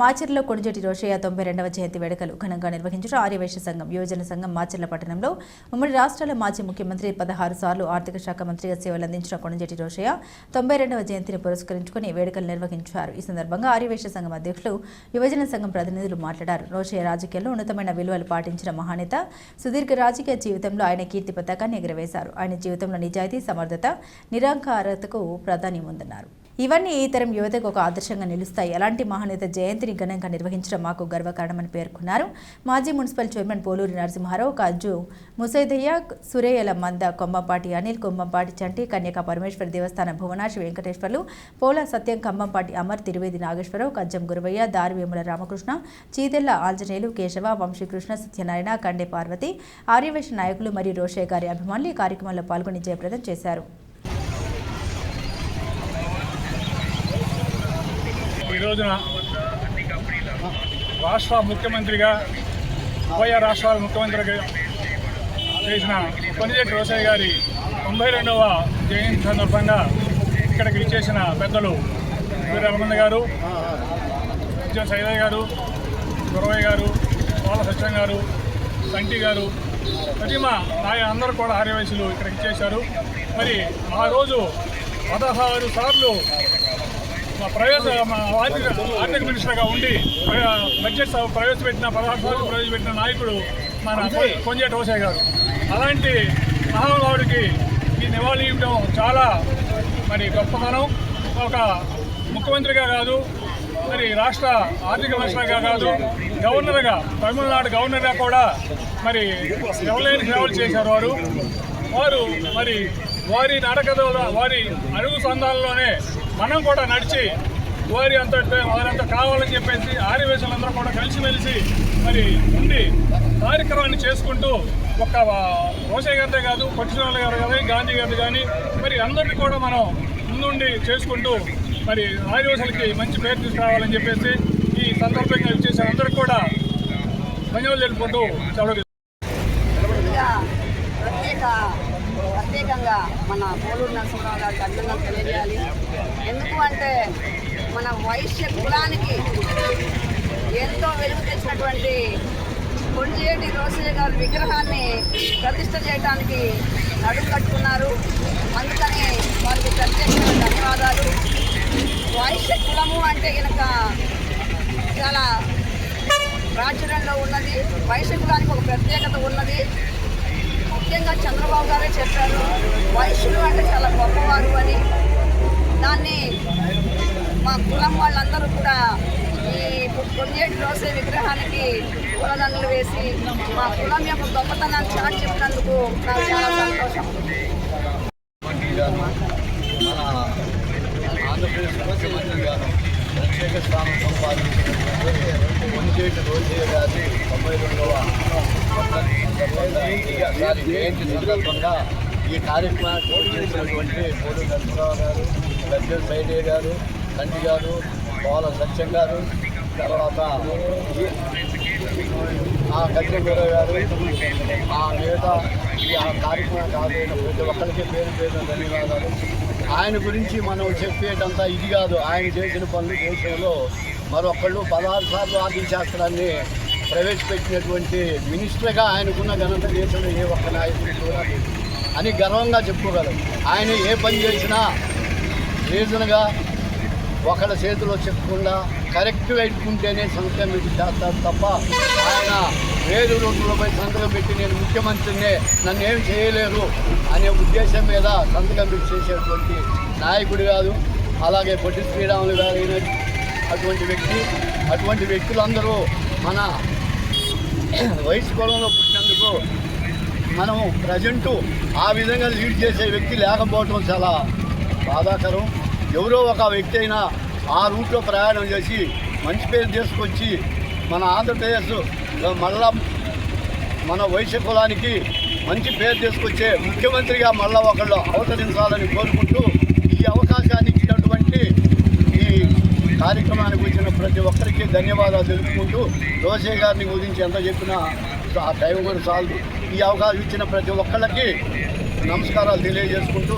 మాచర్లో కొణిజేటి రోషయ్య తొంభై రెండవ జయంతి వేడుకలు ఘనంగా నిర్వహించిన ఆర్యవైశ్య సంఘం యువజన సంఘం మాచర్ల పట్టణంలో. ఉమ్మడి రాష్ట్రాల మాజీ ముఖ్యమంత్రి పదహారు సార్లు ఆర్థిక శాఖ మంత్రిగా సేవలందించిన కొణిజేటి రోషయ్య తొంభై రెండవ జయంతిని పురస్కరించుకుని వేడుకలు నిర్వహించారు. ఈ సందర్భంగా ఆర్యవేశ సంఘం అధ్యక్షులు యువజన సంఘం ప్రతినిధులు మాట్లాడారు. రోషయ్య రాజకీయాల్లో ఉన్నతమైన విలువలు పాటించిన మహానేత సుదీర్ఘ రాజకీయ జీవితంలో ఆయన కీర్తి పతాకాన్ని ఎగురవేశారు. ఆయన జీవితంలో నిజాయితీ సమర్థత నిరాంకారతకు ప్రాధాన్యం ఉందన్నారు. ఇవన్నీ ఈ తరం యువతకు ఒక ఆదర్శంగా నిలుస్తాయి. అలాంటి మహానేత జయంతిని ఘనంగా నిర్వహించడం మాకు గర్వకారణమని పేర్కొన్నారు. మాజీ మున్సిపల్ చైర్మన్ పోలూరి నరసింహారావు కజ్జు ముసైదయ్య సురేయల మంద కొమ్మంపాటి అనిల్ కొమ్మంపాటి చంటి కన్యకా పరమేశ్వర దేవస్థానం భువనాశి వెంకటేశ్వర్లు పోల సత్యం కమ్మంపాటి అమర్ తిరువేది నాగేశ్వరరావు కజ్జం గురవయ్య దారివేముల రామకృష్ణ చీదెల్ల ఆంజనేయులు కేశవ వంశీకృష్ణ సత్యనారాయణ కండే పార్వతి ఆర్యవేశ నాయకులు మరియు రోషయ్య గారి అభిమానులు ఈ కార్యక్రమంలో పాల్గొని జయప్రదం చేశారు. ఈ రోజున రాష్ట్ర ముఖ్యమంత్రిగా ఉభయ రాష్ట్రాల ముఖ్యమంత్రిగా చేసిన కొనిజేటి రోసయ్య గారి తొంభై రెండవ జయంతి సందర్భంగా ఇక్కడికి ఇచ్చేసిన పెద్దలు వీరరమణ గారు విజయ సైదయ్య గారు గురవయ్య గారు బాల సత్యం గారు సంటి గారు ప్రతిమ నాయ అందరూ కూడా ఆర్యవయసులు ఇక్కడికి ఇచ్చేశారు మరి ఆ రోజు పదహారు సార్లు మా ఆర్థిక ఆర్థిక మినిస్టర్గా ఉండి బడ్జెట్ ప్రవేశపెట్టిన పదహారు సార్లు ప్రవేశపెట్టిన నాయకుడు మన కొంజేటి రోసయ్య గారు. అలాంటి మహానుభావుడికి ఈ నివాళి ఇవ్వడం చాలా మరి గొప్పతనం ఒక ముఖ్యమంత్రిగా కాదు మరి రాష్ట్ర ఆర్థిక మినిస్టర్గా కాదు గవర్నర్గా తమిళనాడు గవర్నర్గా కూడా మరి ఎవరైనా సేవలు చేశారు వారు. వారు మరి వారి నాటకదలో వారి అడుగు సందాలలోనే మనం కూడా నడిచి వారి అంత వారంత కావాలని చెప్పేసి ఆర్యవేశాలందరూ కూడా కలిసిమెలిసి మరి ఉండి కార్యక్రమాన్ని చేసుకుంటూ ఒక రోషయ్య గారిదే కాదు పట్టుదల గారు కానీ గాంధీ గారు కానీ మరి అందరినీ కూడా మనం ముందుండి చేసుకుంటూ మరి ఆర్యవేశాలకి మంచి పేరు తీసుకురావాలని చెప్పేసి ఈ సందర్భంగా ఇచ్చేసి అందరికీ కూడా ధన్యవాదాలు తెలుపుకుంటూ చదవ ఇంకా ప్రత్యేక ప్రత్యేకంగా మన పోలూరు నరసింహరావు గారికి అభినందనలు తెలియజేయాలి. ఎందుకు అంటే మన వైశ్య కులానికి ఎంతో వెలుగు తెచ్చినటువంటి కొంజేటి రోసయ్య గారి విగ్రహాన్ని ప్రతిష్ట చేయడానికి నడుము కట్టుకున్నారు. అందుకని వారికి ప్రత్యేకమైన ధన్యవాదాలు. వైశ్య కులము అంటే కనుక చాలా ప్రాచుర్యంలో ఉన్నది. వైశ్య కులానికి ఒక ప్రత్యేకత ఉన్నది. ముఖ్యంగా చంద్రబాబు గారే చెప్పారు వైశ్యులు అంటే చాలా గొప్పవారు అని. దాన్ని మా కులం వాళ్ళందరూ కూడా ఈ పొందేటి రోజే విగ్రహానికి పూలదండలు వేసి మా కులం యొక్క గొప్పతనాన్ని చాటి చెప్పినందుకు నాకు చాలా సంతోషం. ఆంధ్రప్రదేశ్ ముఖ్యమంత్రి గారు ప్రత్యేక స్థానం సంపాదించినటువంటి కొంచేటి రోజయ్య గారి తొంభై రెండవ గారి జయంతి సందర్భంగా ఈ కార్యక్రమానికి చేసినటువంటి పోలు నరసింహరావు గారు గద్దె సైడే గారు తండ్రి గారు పోల సత్యం గారు తర్వాత ఆ గద్దెగూర గారు ఆ మిగతా ఈ ఆ కార్యక్రమం కాదు ప్రతి ఒక్కరికి పేరు పేరు ధన్యవాదాలు. ఆయన గురించి మనం చెప్పేటంతా ఇది కాదు. ఆయన చేసిన పనులు దేశంలో మరొకళ్ళు పదహారు సార్లు ఆర్థిక శాస్త్రాన్ని ప్రవేశపెట్టినటువంటి మినిస్టర్గా ఆయనకున్న ఘనత దేశంలో ఏ ఒక్క నాయకుడు కూడా అని గర్వంగా చెప్పుకోగలం. ఆయన ఏ పని చేసినా రీజన్గా ఒకళ్ళ చేతిలో చెప్పకుండా కరెక్ట్ పెట్టుకుంటేనే సంతకం పెట్టి చేస్తారు తప్ప ఆయన వేరు రోడ్లపై సంతకం పెట్టి నేను ముఖ్యమంత్రినే నన్ను ఏం చేయలేరు అనే ఉద్దేశం మీద సంతకం పెట్టి చేసేటువంటి నాయకుడు కాదు అలాగే పొట్టి శ్రీరాములు గారు అటువంటి వ్యక్తి. అటువంటి వ్యక్తులందరూ మన వయసు కులంలో పుట్టినందుకు మనం ప్రజెంటు ఆ విధంగా లీడ్ చేసే వ్యక్తి లేకపోవటం చాలా బాధాకరం. ఎవరో ఒక వ్యక్తి అయినా ఆ రూట్లో ప్రయాణం చేసి మంచి పేరు తీసుకొచ్చి మన ఆంధ్రప్రదేశ్ మళ్ళా మన వైశ్య కులానికి మంచి పేరు తీసుకొచ్చే ముఖ్యమంత్రిగా మళ్ళా ఒకళ్ళు అవతరించాలని కోరుకుంటూ ఈ అవకాశాన్ని ఇచ్చినటువంటి ఈ కార్యక్రమానికి వచ్చిన ప్రతి ఒక్కరికి ధన్యవాదాలు తెలుపుకుంటూ రోసే గారిని గురించి ఎంత చెప్పినా ఆ టైం కూడా చాలు. ఈ అవకాశం ఇచ్చిన ప్రతి ఒక్కళ్ళకి నమస్కారాలు తెలియజేసుకుంటూ